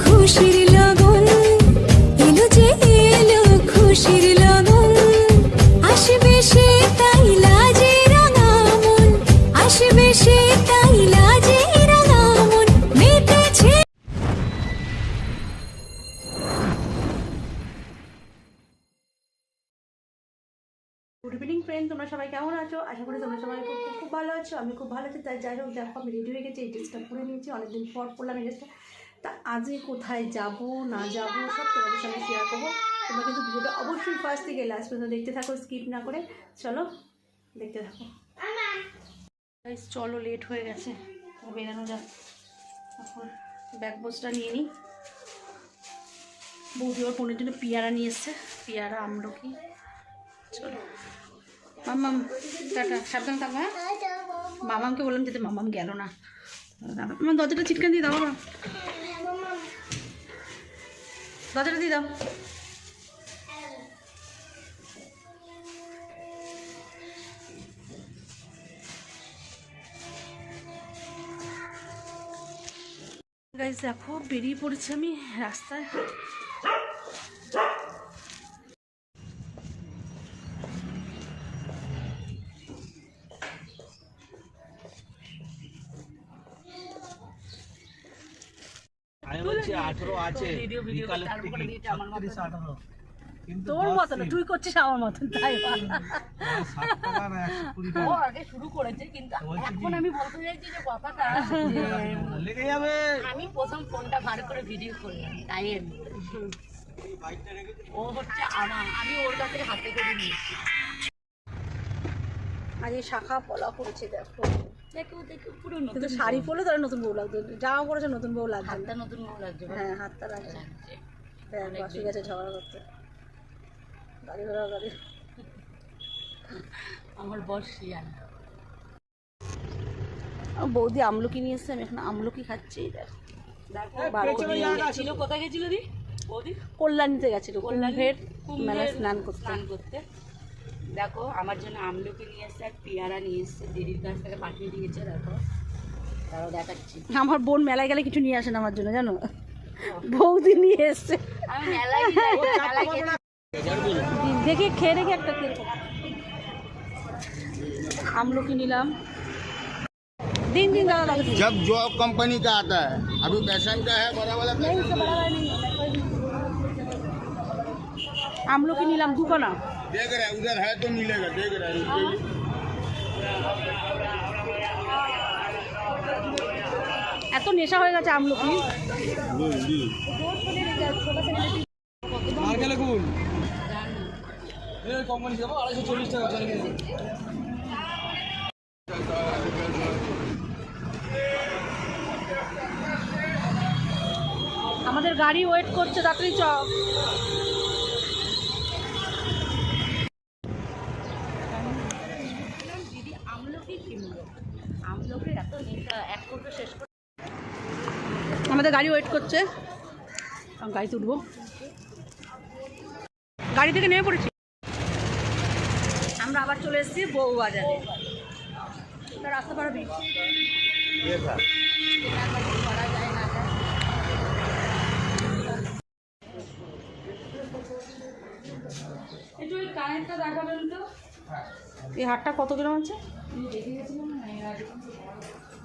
খুশির লগন এলো যে এলো খুশির লগন ফ্রেন্ড তোমরা সবাই কেমন আছো? আশা করি তোমরা সবাই খুব খুব খুব ভালো আছো। আমি খুব ভালো আছি। তাই যাই হোক, দেখো, আমি রেডি হয়ে গেছি, এই ড্রেসটা পরে নিয়েছি। অনেকদিন পর পরলাম এই ড্রেসটা তা আজকে কোথায় যাব, না যাব, সব তোমাদের সঙ্গে শেয়ার করব। তোমরা কিন্তু ভিডিওটা অবশ্যই ফার্স্ট থেকে লাস্ট পর্যন্ত দেখতে থাকো স্কিপ না করে। চলো, দেখতে থাকো। চলো লেট হয়ে গেছে। বেরানো যাক। এখন ব্যাগ বোসটা নিয়ে নিই বৌদি ওর বোনের জন্য পেয়ারা নিয়ে এসছে। পেয়ারা আমলকি। চলো। মামাম, টাটা, সাবধান থাকো হ্যাঁ? মামামকে বললাম যেতে মামাম গেল না। আমার দরজাটা চিটকান দিয়ে দাও বাবা। দরজাটা দিয়ে দাও। গাইজ দেখো, বেরিয়ে পড়েছি আমি রাস্তায়। আছে ছত্রিশ আঠারো। কিন্তু তোর মতো না তুই করছিস আমার মতন তাই ও আগে শুরু করেছে কিন্তু এখন আমি বলতে চাইছি যে কথাটা লেগে যাবে। আমি প্রথম ফোনটা বার করে ভিডিও করলাম তাই ও হচ্ছে আমার আমি ওর কাছে হাতে করে নিয়েছি। শাখা পলা করেছে দেখো। দেখো দেখো পুরো কিন্তু শাড়ি পরলে তারা নতুন বউ লাগতো জামা পরেছে নতুন বউ লাগছে হাতটা নতুন লাগছে হ্যাঁ হাতটা লাগছে। দেখ বাসি গেছে ঝগড়া করতে। গাড়ি ঘোড়া গাড়ি। আমার বর শিয়াল। বৌদি আমলকি নিয়ে এসছে আমি এখন আমলকি খাচ্ছি। ছিল কোথায় গেছিল দি? বৌদি? কল্যাণীতে গেছিল কল্যাণীর মেলায় স্নান করতে। স্নান করতে। দেখো আমার জন্য আমলকি নিয়ে এসছে আর পেয়ারা নিয়ে এসছে দিদির কাছ থেকে পাঠিয়ে দিয়েছে দেখো তারও দেখাচ্ছি আমার বোন মেলায় গেলে কিছু নিয়ে আসে না আমার জন্য জানো বৌদি নিয়ে এসছে আমি মেলায় যাই, মেলায় গেছি। দেখি খেয়ে দেখি একটা কিরকম আমলকি নিলাম দিন দিন দাদা লাগছে जब जॉब कंपनी का आता है अभी पैशन का है बड़ा वाला नहीं उससे बड़ा वाला नहीं है আমলকি নিলাম দুখানা देख रहे हैं, उधर है तो मिलेगा देख रहे हैं, रुकिए। এত নেশা হয়ে গেছে আমলকি আর গেলে কোন কোম্পানি যাবো আড়াইশো চল্লিশ টাকা চালিয়ে দেবো। আমাদের গাড়ি ওয়েট করছে তাড়াতাড়ি চ আমাদের গাড়ি ওয়েট করছে। গাড়িতে উঠবো। গাড়ি থেকে নেমে পড়েছি। আমরা আবার চলে এসেছি বউ বাজারে রাস্তা পারবি একটু ওই কানেরটা দেখাবেন তো। এই হাটটা কত গ্রাম আছে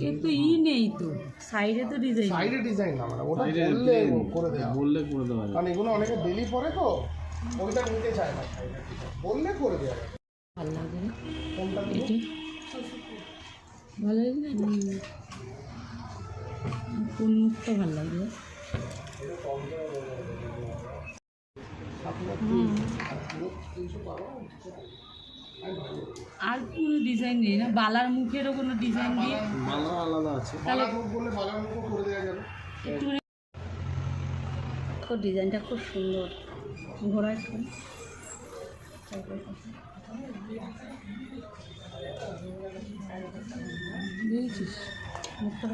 কিন্তু ই নেই তো। সাইডে তো ডিজাইন সাইডে ডিজাইন না মানে ওটা বললে করে দেওয়া বললে করে দেওয়া কারণ এগুলো অনেকে ডেলি পরে তো ওইটা নিতে চায় না। বললে করে দেওয়া ভালো লাগে না? ভালো লাগে না? কোন মুখটা ভালো লাগে? আর কোনো ডিজাইন নেই না? বালার মুখেরও কোনো ডিজাইন দিয়ে মালা আলাদা আছে। বালা মুখ বললে বালার মুখও করে দেওয়া যাবে। একটু খুব ডিজাইনটা খুব সুন্দর। একটু বুঝেছিস? মুখটা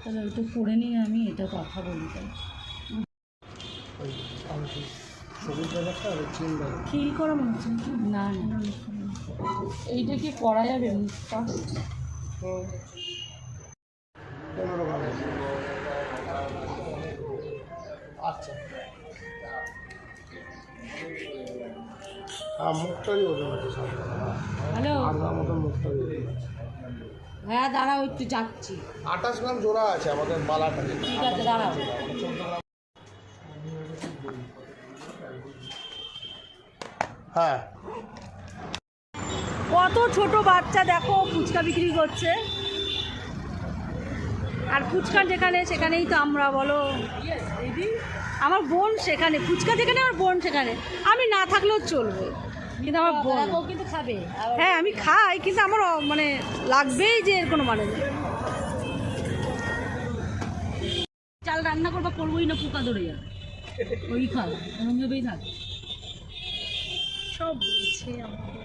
তাহলে ওটা করে নিয়ে আমি এটা কথা বলি তাই। সবুজ ব্যাপারটা আর চিন ব্যাপার ফিল করা মনে হচ্ছে না। না এইটা কি করা যাবে? মুখটা আচ্ছা। হ্যাঁ মুখটাই ওজন আছে সামনে হ্যালো। আটগার মতন মুখটাই ওজন আছে হ্যাঁ দাঁড়াও একটু যাচ্ছি। আঠাশ গ্রাম জোড়া আছে আমাদের বালাটা। ঠিক আছে দাঁড়াও। হ্যাঁ। কত ছোট বাচ্চা দেখো ফুচকা বিক্রি করছে। আর ফুচকা যেখানে সেখানেই তো আমরা বলো। আমার বোন সেখানে ফুচকা যেখানে আমার বোন সেখানে। আমি না থাকলেও চলবে কিন্তু আমার বোন। কিন্তু খাবে। হ্যাঁ আমি খাই কিন্তু আমার মানে লাগবেই যে এর কোনো মানে নেই। চাল রান্না করবা করবোই না পোকা ধরে যাবে। ওই খাও এমন ভেবেই থাক সব বলছে আমাকে।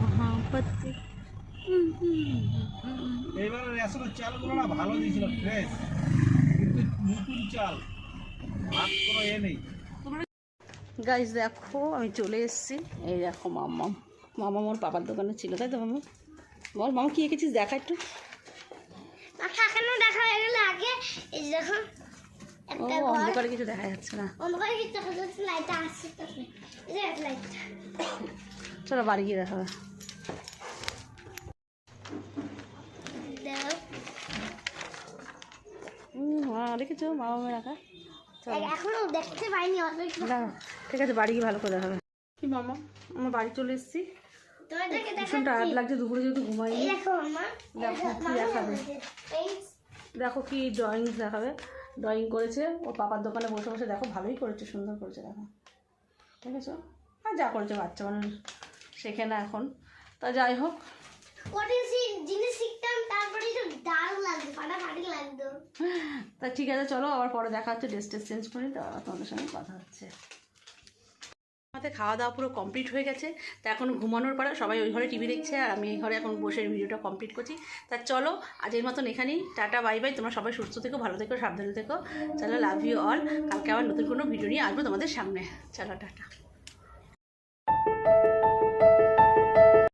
মহাপতি। এবার রেশনের চালগুলো না ভালো দিয়েছিল ফ্রেশ কিন্তু নতুন চাল ভাত কোনো এ নেই। গাইজ দেখো আমি চলে এসেছি। এই দেখো মাম্মাম মামা ওর পাপার দোকানে ছিল তাই তো মামা? বল মামা কি এঁকেছিস? দেখা একটু। মাথা এখনও দেখা হয়ে গেল আগে। এই দেখো একটা ঘর। অন্ধকারে কিছু দেখা যাচ্ছে না। অন্ধকারে কি দেখা যাচ্ছে লাইটটা আসছে এই যে লাইটটা চলো বাড়ি গিয়ে দেখা হবে হ্যাঁ দেখেছ? মামা মামা রাখা? এখনও দেখতে পাইনি ঠিক আছে বাড়ি গিয়ে ভালো করে দেখা হবে। কি মামা? আমার বাড়ি চলে এসেছি। তোমাদেরকে ভীষণ টায়ার্ড লাগছে দুপুরে যেহেতু ঘুমাইনি। দেখো কি দেখাবে। দেখো কি ড্রয়িং দেখাবে। ড্রয়িং করেছে ও পাপার দোকানে বসে বসে দেখো ভালোই করেছে সুন্দর করেছে দেখো। ঠিক আছে আর যা করেছে বাচ্চা মানুষ শেখে না এখন। তা যাই হোক। তা ঠিক আছে চলো আবার পরে দেখা হচ্ছে ড্রেস টেস চেঞ্জ করি তো তোমাদের সঙ্গে কথা হচ্ছে। আমাদের খাওয়া দাওয়া পুরো কমপ্লিট হয়ে গেছে। তা এখন ঘুমানোর পরে সবাই ওই ঘরে টিভি দেখছে আর আমি এই ঘরে এখন বসে ভিডিওটা কমপ্লিট করছি। তা চলো আজের মতন এখানেই। টাটা বাই বাই তোমরা সবাই সুস্থ থেকো, ভালো থেকো, সাবধানে থেকো। চলো লাভ ইউ অল কালকে আবার নতুন কোনো ভিডিও নিয়ে আসব তোমাদের সামনে। চলো, টাটা।